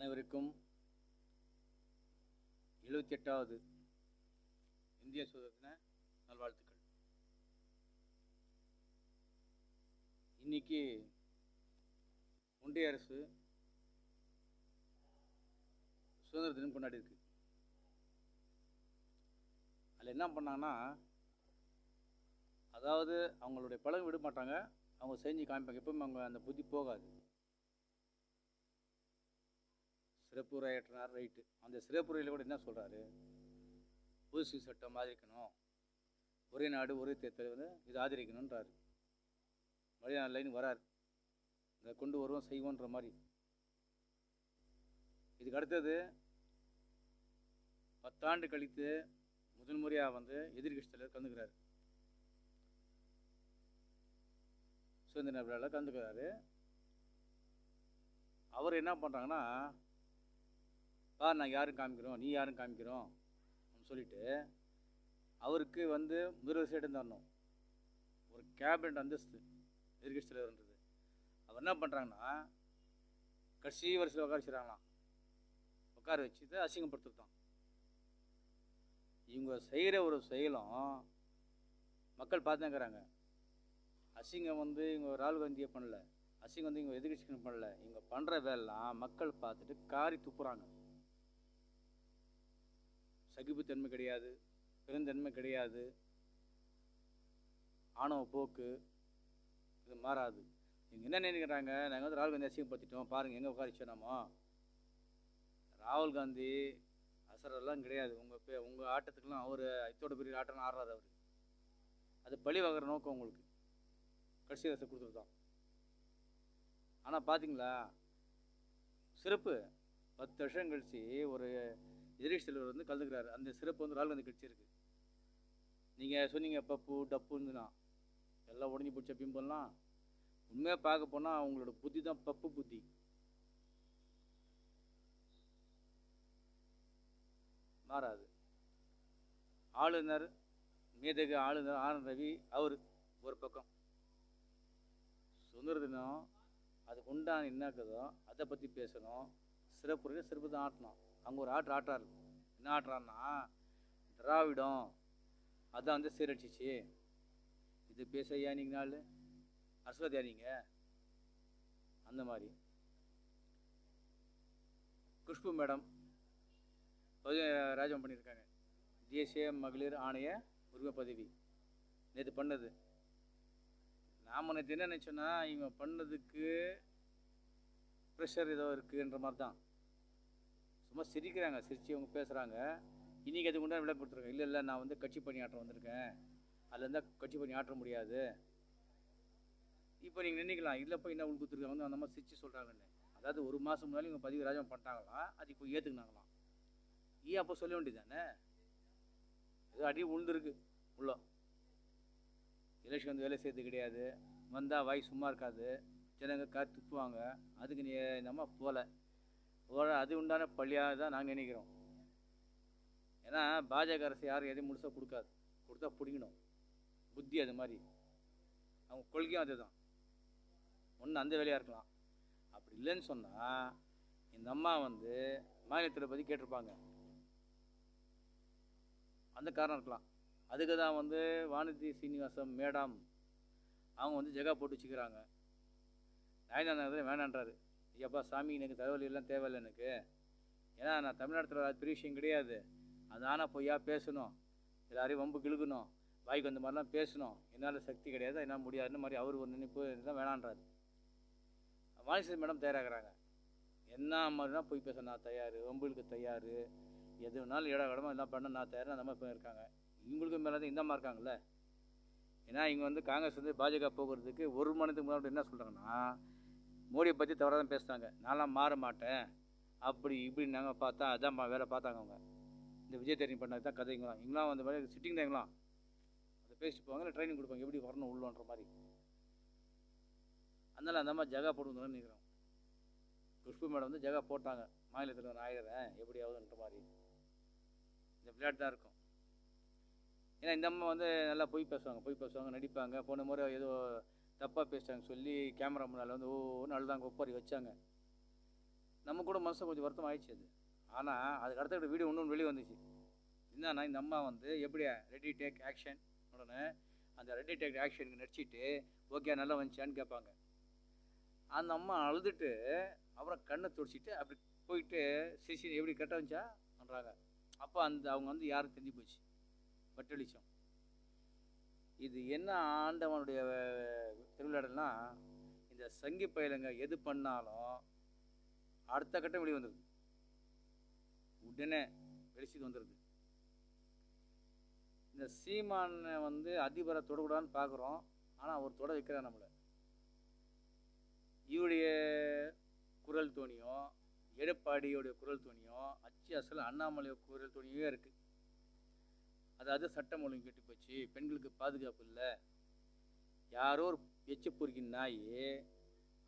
அனைவருக்கும் எழுபத்தி எட்டாவது இந்திய சுதந்திர தின நல்வாழ்த்துக்கள். இன்னைக்கு ஒன்றிய அரசு சுதந்திர தினம் கொண்டாடி இருக்கு. அதில் என்ன பண்ணாங்கன்னா அதாவது அவங்களுடைய பழகம் விட மாட்டாங்க அவங்க செஞ்சு காமிப்பாங்க. எப்பவுமே அவங்க அந்த புத்தி போகாது. சிறப்பு உரையாற்றினார். ரைட்டு அந்த சிறப்புரையில் கூட என்ன சொல்கிறாரு புதுசு சட்டம் ஆதரிக்கணும். ஒரே நாடு ஒரே தேர்தல் வந்து இது ஆதரிக்கணுன்றார் மலையாள லைன் வரார். இதை கொண்டு வருவோம் செய்வோன்ற மாதிரி. இதுக்கு அடுத்தது பத்தாண்டு கழித்து முதல் முறையாக வந்து எதிர்கட்சி தலைவர் சுதந்திர தின விழாவில் கலந்துக்கிறாரு. அவர் என்ன பண்ணுறாங்கன்னா பா நான் யாரும் காமிக்கிறோம் நீ யாரும் காமிக்கிறோம் அப்படின்னு சொல்லிட்டு அவருக்கு வந்து முதல்வர் சைடு தரணும். ஒரு கேபினட் அந்தஸ்து எதிர்கட்சி தலைவர்ன்றது அவர் என்ன பண்ணுறாங்கன்னா கடைசி வரிசையில் உட்கார வச்சுறாங்களாம் உட்கார வச்சுட்டு அசிங்கப்படுத்துதான் இவங்க செய்கிற ஒரு செயலும் மக்கள் பார்த்துங்கிறாங்க அசிங்கம் வந்து இவங்க ராகுல் காந்தியை பண்ணல. அசிங்கம் வந்து இவங்க எதிர்கட்சிக்கு பண்ணல. இவங்க பண்ணுற வேலைலாம் மக்கள் பார்த்துட்டு காரி துப்புறாங்க. சகிப்புத்தன்மை கிடையாது பெருந்தன்மை கிடையாது. ஆணவ போக்கு இது மாறாது. இங்கே என்ன நினைக்கிறாங்க? நாங்கள் வந்து ராகுல் காந்தி அசிங்கப்படுத்திட்டோம். பாருங்கள் எங்கே உட்காரிச்சோம் நாமோ ராகுல் காந்தி அசரெல்லாம் கிடையாது. உங்கள் பே உங்கள் ஆட்டத்துக்கெல்லாம் அவர் இத்தோட பெரிய ஆட்டம் ஆடுறாரு அவர். அது பழி வாங்குற நோக்கம் உங்களுக்கு. கடைசி அரசு கொடுத்துருதான் ஆனால் பார்த்தீங்களா சிறப்பு. பத்து வருஷம் கழிச்சு ஒரு எதிர்கட்சி தலைவர் வந்து கலந்துக்கிறாரு. அந்த சிறப்பு வந்து ராகுல் காந்தி கிடச்சிருக்கு நீங்கள் சொன்னீங்க பப்பு டப்புன்னா எல்லாம் உடஞ்சி பிடிச்ச பிம்பெல்லாம் உண்மையாக பார்க்க போனால் அவங்களோட புத்தி தான் பப்பு புத்தி. மாறாது. ஆளுநர் மேதகு ஆளுநர் ஆனந்த் ரவி அவர் ஒரு பக்கம். சுதந்திர தினம் அதுக்கு உண்டான என்ன இருக்குதோ அதை பற்றி பேசணும். சிறப்பு சிறப்பு தான் ஆட்டணும். அங்கே ஒரு ஆட்டு ஆட்டார் என்ன ஆட்டுறாருன்னா திராவிடம் அதான் வந்து சீரடிச்சிச்சு இது பேச ஐயா நாள்? அரசுவாதியா நீங்கள் அந்த மாதிரி. குஷ்பு மேடம் பதவி ராஜம் பண்ணியிருக்காங்க தேசிய மகளிர் ஆணைய உரிமை பதவி. நேற்று பண்ணது. நாம் நேற்று என்ன நினச்சோன்னா இவன் பண்ணதுக்கு ப்ரெஷர் ஏதோ இருக்குன்ற மாதிரி தான் சும்மா சிரிக்கிறாங்க சிரித்து அவங்க பேசுகிறாங்க இன்றைக்கி அதுக்கு உண்டான விளக்கம் கொடுத்துருக்கேன். இல்லை இல்லை நான் வந்து கட்சி பணியாற்ற வந்திருக்கேன். அதில் இருந்தால் கட்சி பணி ஆற்ற முடியாது. இப்போ நீங்கள் நினைக்கலாம் இல்லைப்பா என்ன உங்களுக்கு கொடுத்துருக்காங்க அந்த மாதிரி சிரிச்சு சொல்கிறாங்கன்னு அதாவது ஒரு மாதம் முன்னாடி இவங்க பதிவு ராஜம் பண்ணிட்டாங்களாம் அது இப்போ ஏற்றுக்கினாங்களாம் ஏன் அப்போ சொல்ல வேண்டியது தானே ஏதோ அடி உழுந்துருக்கு உள்ள. எலெக்ஷன் வந்து வேலை செய்யறது கிடையாது. வந்தால் வாய் சும்மா இருக்காது. ஜனங்க காத்து துப்புவாங்க. அதுக்கு நீ நம்ம போகல போல அது உண்டான பள்ளியாக தான் நாங்கள் நினைக்கிறோம். ஏன்னா பாஜக அரசு யாரும் எதையும் முழுசாக கொடுக்காது. கொடுத்தா பிடிக்கணும். புத்தி அது மாதிரி. அவங்க கொள்கையும் அதுதான். ஒன்று அந்த வேலையாக இருக்கலாம். அப்படி இல்லைன்னு சொன்னால் இந்த அம்மா வந்து மாநிலத்தில் பற்றி கேட்டிருப்பாங்க. அந்த காரணம் இருக்கலாம். அதுக்கு தான் வந்து வானதி சீனிவாசம் மேடம் அவங்க வந்து ஜெகா போட்டு வச்சுக்கிறாங்க. நாயனார் வேணான்றாரு. எப்பா சாமி எனக்கு தகவல் எல்லாம் தேவையில்லை எனக்கு. ஏன்னா நான் தமிழ்நாட்டில் அது பெரிய விஷயம் கிடையாது. அது ஆனால் பொய்யா பேசணும். எல்லாரையும் வம்பு கிழுக்கணும் வாய்க்கு வந்த மாதிரிலாம் பேசணும். என்னால் சக்தி கிடையாது. என்னால் முடியாதுன்னு மாதிரி அவர் ஒரு நினைப்பு இதெல்லாம் வேணான்றாரு. வாணிசரி மேடம் தயாராகிறாங்க. என்ன மாதிரினா போய் பேச நான் தயார் வம்புகளுக்கு தயார் எது வேணாலும் இட இடமா எல்லாம் பண்ண நான் தயார் அந்த மாதிரி இருக்காங்க இவங்களுக்கு மேலே தான் இந்த மாதிரி இருக்காங்கல்ல. ஏன்னா இங்கே வந்து காங்கிரஸ் வந்து பாஜக போகிறதுக்கு ஒரு மணத்துக்கு முன்னாடி என்ன சொல்கிறாங்கன்னா மோடியை பற்றி தவறாக தான் பேசுகிறாங்க நான்லாம் மாற மாட்டேன். அப்படி இப்படின்னு நாங்கள் பார்த்தா அதான் மா- வேலை பார்த்தாங்க அவங்க. இந்த விஜய் தேர்னி பண்ணது தான் கதைங்களாம் இங்கெல்லாம். வந்த மாதிரி சிட்டிங் தான் அதை பேசிட்டு போவாங்க இல்லை ட்ரைனிங் கொடுப்பாங்க. எப்படி வரணும் உள்ளன்ற மாதிரி. அதனால் அந்த மாதிரி ஜகா போட்டு நினைக்கிறோம் குஷ்பு மேடம் வந்து ஜகா போட்டாங்க. மாநிலத்தில் நான் ஆயிடுறேன் எப்படியாவதுன்ற மாதிரி. இந்த விளையாட்டு தான் இருக்கும். ஏன்னா இந்த அம்மா வந்து நல்லா பொய் பேசுவாங்க பொய் பேசுவாங்க நடிப்பாங்க. போன முறை ஏதோ தப்பாக பேசிட்டாங்க சொல்லி கேமரா முன்னால் வந்து ஓ அழுதாங்க ஒப்பாரி வச்சாங்க. நம்ம கூட மனசு கொஞ்சம் வருத்தம் ஆயிடுச்சு அது. ஆனால் அதுக்கு அடுத்த வீடியோ ஒன்று வெளியே வந்துச்சு. என்னன்னா இந்த அம்மா வந்து எப்படி ரெடி டேக் ஆக்ஷன் உடனே அந்த ரெடி டேக் ஆக்ஷனுக்கு நடிச்சிட்டு ஓகே நல்லா வந்துச்சான்னு கேட்பாங்க. அந்த அம்மா அழுதுட்டு அப்புறம் கண்ணை துடிச்சிட்டு அப்படி போயிட்டு சிசி எப்படி கட்ட வந்துச்சா? பண்ணுறாங்க அப்போ அந்த அவங்க வந்து யாரும் தெரிஞ்சு போச்சு. வட்டளிச்சம் இது என்ன ஆண்டவனுடைய திருவிழாடல்னா இந்த சங்கி பயலுங்க எது பண்ணாலும் அடுத்த கட்டம் வெளியே வந்துடுது உடனே வெளிச்சிட்டு வந்துடுது இந்த சீமானை வந்து அதிபரை தொடக்கூடாதுன்னு பார்க்குறோம். ஆனால் அவர் தொட வைக்கிறார் நம்மளை. இவருடைய குரல் தோணியும் எடப்பாடியோடைய குரல் துணியும் அச்சு அசல் அண்ணாமலை குரல் துணியும் இருக்குது அதாவது சட்டம் ஒழுங்கு கெட்டு போச்சு பெண்களுக்கு பாதுகாப்பு இல்லை. யாரோ ஒரு எச்ச பொறுக்கி நாய்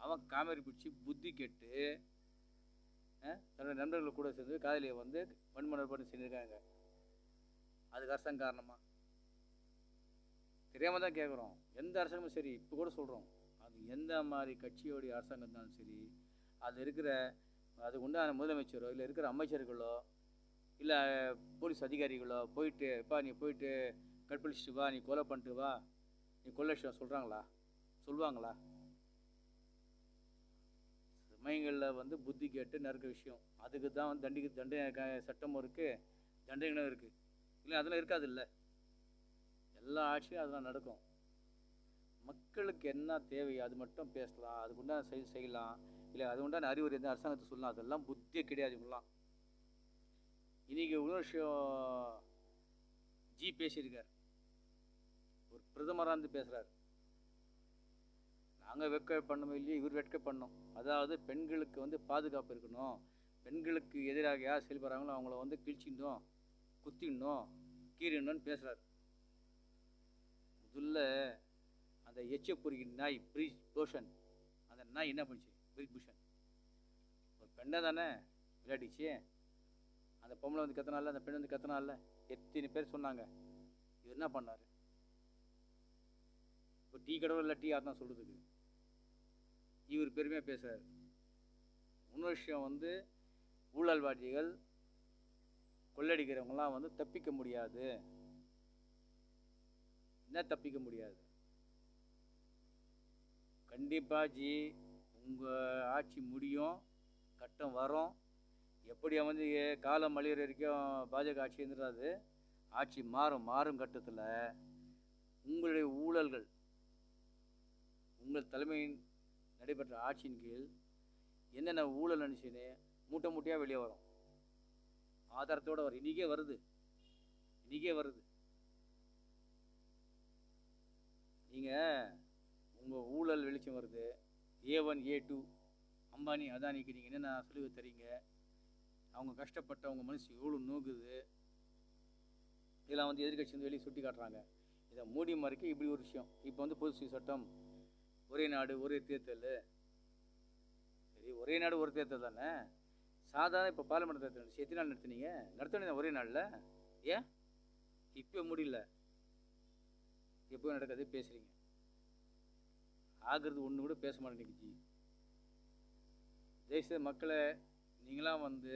அவன் காமெரி பிடிச்சி புத்தி கெட்டு தன்னுடைய தன்னோட நண்பர்கள் கூட சேர்ந்து காதலியை வந்து வன்மனர் பண்ணி செஞ்சுருக்காங்க. அதுக்கு அரசாங்கம் காரணமாக தெரியாமல் தான் கேட்குறோம் எந்த அரசாங்கமும் சரி இப்போ கூட சொல்கிறோம் அது எந்த மாதிரி கட்சியோடைய அரசாங்கம் இருந்தாலும் சரி அது இருக்கிற அதுக்கு உண்டான முதலமைச்சரோ இல்லை இருக்கிற அமைச்சர்களோ இல்லை போலீஸ் அதிகாரிகளோ போயிட்டு எப்பா நீ போயிட்டு கற்பழிச்சிட்டு வா நீ கொலை பண்ணிட்டு வா. நீ கொள்ளடிச்சு சொல்கிறாங்களா சொல்லுவாங்களா? சமயங்களில் வந்து புத்தி கேட்டு நறுக்க விஷயம். அதுக்கு தான் வந்து தண்டிக்கு தண்டனை க- சட்டமும் இருக்குது தண்டனைகளும் இருக்குது இல்லை அதெல்லாம் இருக்காது இல்லை. எல்லா ஆட்சியும் அதெல்லாம் நடக்கும். மக்களுக்கு என்ன தேவையோ அது மட்டும் பேசலாம். அதுக்குண்டான உண்டான செய்யலாம். இல்லை அது உண்டான அறிவுரை அரசாங்கத்தை சொல்லலாம். அதெல்லாம் புத்தியே கிடையாது இவங்களாம் இன்றைக்கி இன்னொரு விஷயம் ஜி பேசியிருக்கார். ஒரு பிரதமராக இருந்து பேசுகிறார் நாங்கள் வெட்க பண்ணோம் இல்லையே இவர் வெட்க பண்ணோம். அதாவது பெண்களுக்கு வந்து பாதுகாப்பு இருக்கணும். பெண்களுக்கு எதிராக யார் செயல்படுறாங்களோ அவங்கள வந்து கிழிச்சிடணும் குத்திடணும் கீறிடணும்னு பேசுகிறார் முதல்ல அந்த எச்ச நாய் பிரிஜ் பூஷன். அந்த நாய் என்ன பண்ணுச்சு? பிரிஜ் பூஷன். ஒரு பெண்ணை தானே விளையாடிச்சு. அந்த பொம்பளை வந்து கத்தினால அந்த பெண் வந்து கத்தினால எத்தனை பேர் சொன்னாங்க. இவர் என்ன பண்ணார்? இப்போ டீ கடவுள் இல்லை டீ ஆத்தான் சொல்கிறதுக்கு இவர் பெருமையாக பேசுகிறார் இன்னொரு விஷயம் வந்து ஊழல்வாதிகள் கொள்ளடிக்கிறவங்களாம் வந்து தப்பிக்க முடியாது. என்ன தப்பிக்க முடியாது? கண்டிப்பாக ஜி உங்கள் ஆட்சி முடியும் கட்டம் வரும். எப்படி வந்து காலம் அழியிற வரைக்கும் பாஜக ஆட்சி இருந்துடாது? ஆட்சி மாறும் மாறும் கட்டத்தில் உங்களுடைய ஊழல்கள் உங்கள் தலைமையின் நடைபெற்ற ஆட்சியின் கீழ் என்னென்ன ஊழல் நினச்சின்னு மூட்டை மூட்டையாக வெளியே வரும். ஆதாரத்தோடு வரும். இன்றைக்கே வருது. இன்றைக்கே வருது. நீங்கள் உங்கள் ஊழல் வெளிச்சம் வருது. A one A two Ambani அதானிக்கு நீங்கள் என்னென்ன சலுகை தரீங்க? அவங்க கஷ்டப்பட்டவங்க மனசு எவ்வளோ நோக்குது? இதெல்லாம் வந்து எதிர்க்கட்சி வந்து வெளியே சுட்டி காட்டுறாங்க. இதை மூடி மறைக்க இப்படி ஒரு விஷயம். இப்போ வந்து பொது சட்டம். ஒரே நாடு ஒரே தேர்தல். சரி ஒரே நாடு ஒரு தேர்தல் தானே? சாதாரண இப்போ பார்லிமெண்ட் தேர்தல் நடந்துச்சு. எத்தனை நாள் நடத்துனீங்க? நடத்தினீங்க ஒரே நாளில். ஏன்? இப்போ முடியல. எப்போ நடக்காது பேசுகிறீங்க ஆகிறது ஒன்று கூட பேச மாட்டேங்குது. ஜி தயவுசெய்து மக்களை நீங்களாம் வந்து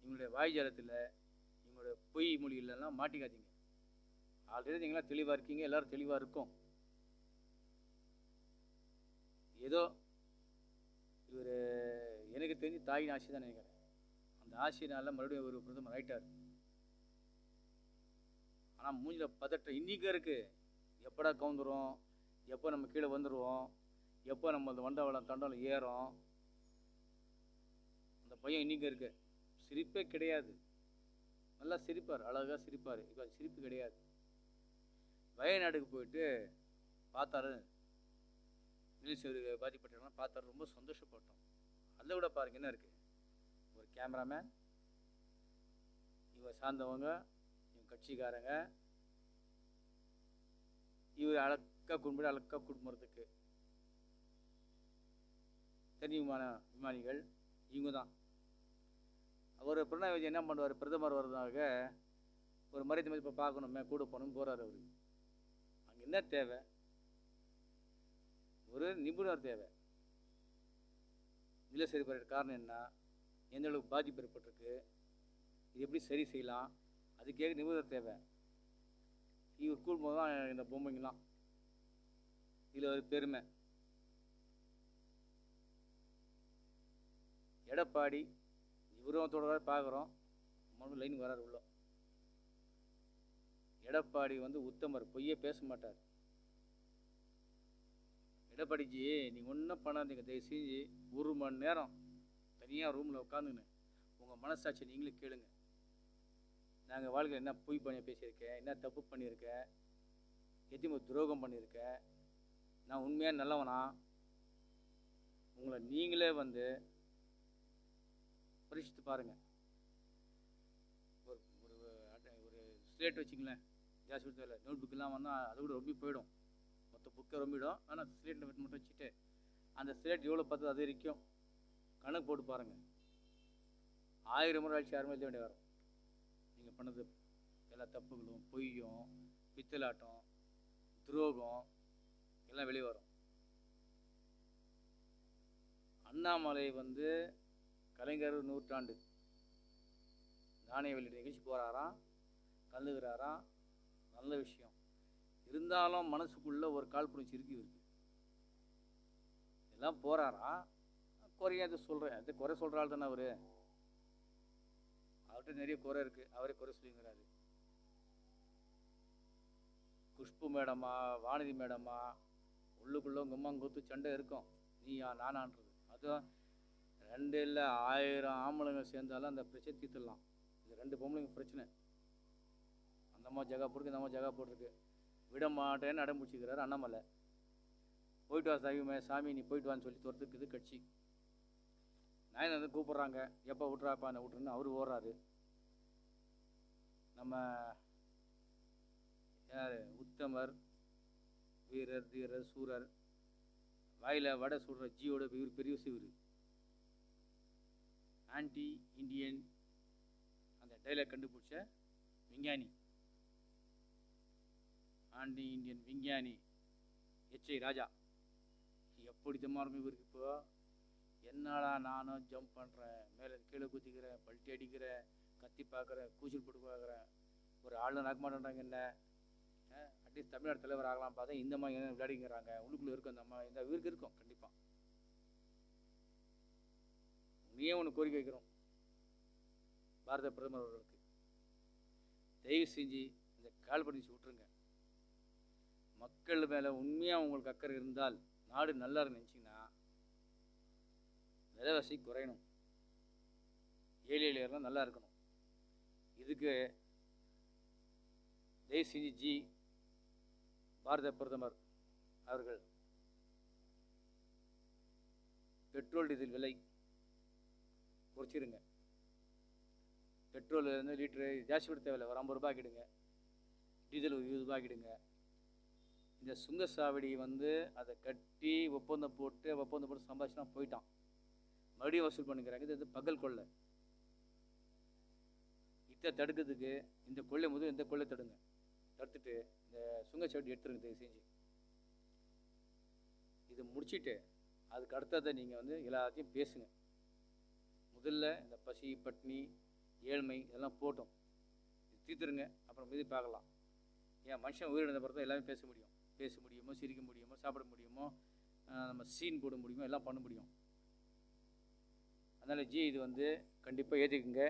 இவங்களுடைய வாய்ஜாலத்தில் இவங்களுடைய பொய் மொழிகளெல்லாம் மாட்டிக்காதீங்க. ஆல்ரெடி நீங்களாம் தெளிவாக இருக்கீங்க எல்லோரும் தெளிவாக இருக்கும். ஏதோ இவர் எனக்கு தெரிஞ்சு தாயின் ஆசை தான் நினைக்கிறேன். அந்த ஆட்சியினால மறுபடியும் ஒரு பிரதமர் ஆயிட்டார். ஆனால் மூஞ்சில் பதட்டம் இன்றைக்கும் இருக்குது எப்படா கவுந்துரும் எப்போ நம்ம கீழே வந்துடுவோம் எப்போ நம்ம அந்த வண்டவளம் தண்டவளம் ஏறும் பையன் இன்றைக்கும் இருக்கு. சிரிப்பே கிடையாது. நல்லா சிரிப்பார் அழகாக சிரிப்பார். இப்போ சிரிப்பு கிடையாது. வயநாடுக்கு போயிட்டு பார்த்தாரு. நிலச்சேரி பாதிப்பட்டவங்களாம் பார்த்தாரு. ரொம்ப சந்தோஷப்பட்டோம். அதை விட பாருங்க என்ன இருக்குது ஒரு கேமராமேன் இவன் சார்ந்தவங்க இவங்க கட்சிக்காரங்க இவர் அழக்காக குடும்பம் அழக்காக குடும்பத்துக்கு தனி விமான விமானிகள் இவங்க தான். அவர் பிரணாய் விஜய் என்ன பண்ணுவார்? பிரதமர் வர்றதாக ஒரு மரியாதை மதிப்பை பார்க்கணுமே கூட போகணும் போகிறார் அவர். அங்கே என்ன தேவை? ஒரு நிபுணர் தேவை. நிலச்சரி பயிர் காரணம் என்ன? எந்த அளவுக்கு பாதிப்பு ஏற்பட்டிருக்கு? இது எப்படி சரி செய்யலாம்? அதுக்கேக நிபுணர் தேவை. இவர் கூடும்போது தான் இந்த பொம்மைங்களாம் இதில் ஒரு பெருமை. எடப்பாடி இவரும் பார்க்குறோம். மறுபடியும் லைன் வராரு உள்ள. எடப்பாடி வந்து உத்தமர் பொய்யே பேச மாட்டார். எடப்பாடிஜி நீ ஒன்றும் பண்ணாதீங்க தயவு செஞ்சு ஒரு மணி நேரம் தனியாக ரூமில் உட்காந்துன்னு உங்கள் மனசாட்சி நீங்களே கேளுங்க. நாங்கள் வாழ்க்கையில் என்ன பொய் பண்ணி பேசியிருக்கேன் என்ன தப்பு பண்ணியிருக்கேன் எத்தனை துரோகம் பண்ணியிருக்கேன் நான் உண்மையாக நல்லவனா? உங்களை நீங்களே வந்து பரிசித்து பாருங்கள் ஒரு ஒரு ஒரு ஸ்லேட் வச்சுங்களேன் ஜாஸ்தி தேவை நோட் புக்கெல்லாம் வந்தால் அது கூட ரொம்ப போயிடும். மொத்த புக்கை ரொம்பிடும் ஆனால் ஸ்லேட்டில் மட்டும் வச்சுட்டு அந்த ஸ்லேட் எவ்வளோ பார்த்து அது வரைக்கும்? கணக்கு போட்டு பாருங்கள் ஆயிரம் முறை அழிச்சு யாருமே எழுத வேண்டிய வரும். நீங்கள் பண்ணது எல்லா தப்புகளும் பொய்யும் பித்தலாட்டம் துரோகம் எல்லாம் வெளியே வரும். அண்ணாமலை வந்து கலைஞர் நூற்றாண்டு. நாணய வெளியீடு நிகழ்ச்சி போகிறாராம் கலந்துக்கிறாராம். நல்ல விஷயம். இருந்தாலும் மனசுக்குள்ள ஒரு கால் இருக்கு இருக்கு எல்லாம் போகிறாரா குறைய அது சொல்கிறேன் அது குறை சொல்கிறாள் தானே அவர். அவர்கிட்ட நிறைய குறை இருக்குது அவரே குறை சொல்லிங்கிறாரு. குஷ்பு மேடமா வானதி மேடமா? உள்ளுக்குள்ளே கும்மாங்கூத்து சண்டை இருக்கும். நீயா நானான்றது. அதுவும் ரெண்டு இல்லை ஆயிரம் ஆம்பளைங்க சேர்ந்தாலும் அந்த பிரச்சனை தீர்த்துடலாம். இது ரெண்டு பொம்பளைங்க பிரச்சனை. அந்த அம்மா ஜகா போட்டுருக்கு இந்த அம்மா ஜகா போட்டிருக்கு. விட மாட்டேன்னு அடம் பிடிச்சிக்கிறாரு அண்ணாமலை. போயிட்டு வா சாமி சாமி நீ போயிட்டு வான்னு சொல்லி துரத்துக்குது கட்சி. நாயன் வந்து கூப்பிட்றாங்க? எப்போ விட்றாப்பா என்ன விட்டுருன்னு அவர் ஓடுறாரு. நம்ம யார்? உத்தமர் வீரர் தீரர் சூரர். வாயில் வடை சுடுற ஜியோட இவர் பெரிய இவர். ஆன்டி இண்டியன் அந்த டைலாக் கண்டுபிடிச்ச விஞ்ஞானி. ஆண்டி இந்தியன் விஞ்ஞானி எச்ஐ ராஜா. எப்படி தம்மா இவருக்கு இப்போ? என்னடா நானும் ஜம்ப் பண்ணுறேன் மேலே கீழே குதிக்கிறேன் பல்ட்டி அடிக்கிறேன் கத்தி பார்க்குறேன் கூச்சல் போட்டு பார்க்குறேன் ஒரு ஆளுநர் ஆக்க மாட்டேன்றாங்க என்ன? அட்லீஸ்ட் தமிழ்நாடு தலைவர் ஆகலாம் பார்த்தா இந்த மாதிரி விளையாடிங்கிறாங்க. உள்ளுக்குள்ளே இருக்கும் இந்த அம்மா. இந்த இவருக்கு இருக்கும் கண்டிப்பாக நீயே ஒன்று கோரிக்கை வைக்கிறோம். பாரத பிரதமர் அவர்களுக்கு. தயவு செஞ்சு இந்த கால் பண்ணி விட்டுருங்க. மக்கள் மேலே உண்மையாக உங்களுக்கு அக்கறை இருந்தால் நாடு நல்லா நினச்சிங்கன்னா விலைவாசி குறையணும். ஏழை ஏழையெல்லாம் நல்லா இருக்கணும். இதுக்கு தயவு செஞ்சு ஜி. பாரத பிரதமர் அவர்கள் பெட்ரோல் டீசல் விலை குறைச்சிருங்க. பெட்ரோல் வந்து லிட்ரு ஜாஸ்தி விட தேவையில்லை. ஒரு ஐம்பது ரூபா ஆக்கிடுங்க டீசல் ஒரு இருபது ரூபா ஆக்கிடுங்க இந்த சுங்கச்சாவடி வந்து அதை கட்டி ஒப்பந்தம் போட்டு ஒப்பந்தம் போட்டு சம்பாதிச்சுனா போயிட்டான். மறுபடியும் வசூல் பண்ணிக்கிறாங்க. இது வந்து பகல் கொள்ளை. இதை தடுக்கிறதுக்கு இந்த கொள்ளை முதல் இந்த கொள்ளை தடுங்க. தடுத்துட்டு இந்த சுங்கச்சாவடி எடுத்துருங்க தயவு செஞ்சு. இது முடிச்சுட்டு அதுக்கு அடுத்ததை நீங்கள் வந்து எல்லாத்தையும் பேசுங்க. முதல்ல இந்த பசி பட்னி ஏழ்மை இதெல்லாம் போட்டோம். இது தீர்த்துருங்க அப்புறம் மீது பார்க்கலாம். ஏன் மனுஷன் உயிரிழந்த பிறகு எல்லாமே பேச முடியும். பேச முடியுமோ சிரிக்க முடியுமோ சாப்பிட முடியுமோ நம்ம சீன் போட முடியுமோ எல்லாம் பண்ண முடியும். அதனால் ஜி இது வந்து கண்டிப்பாக ஏற்றுக்குங்க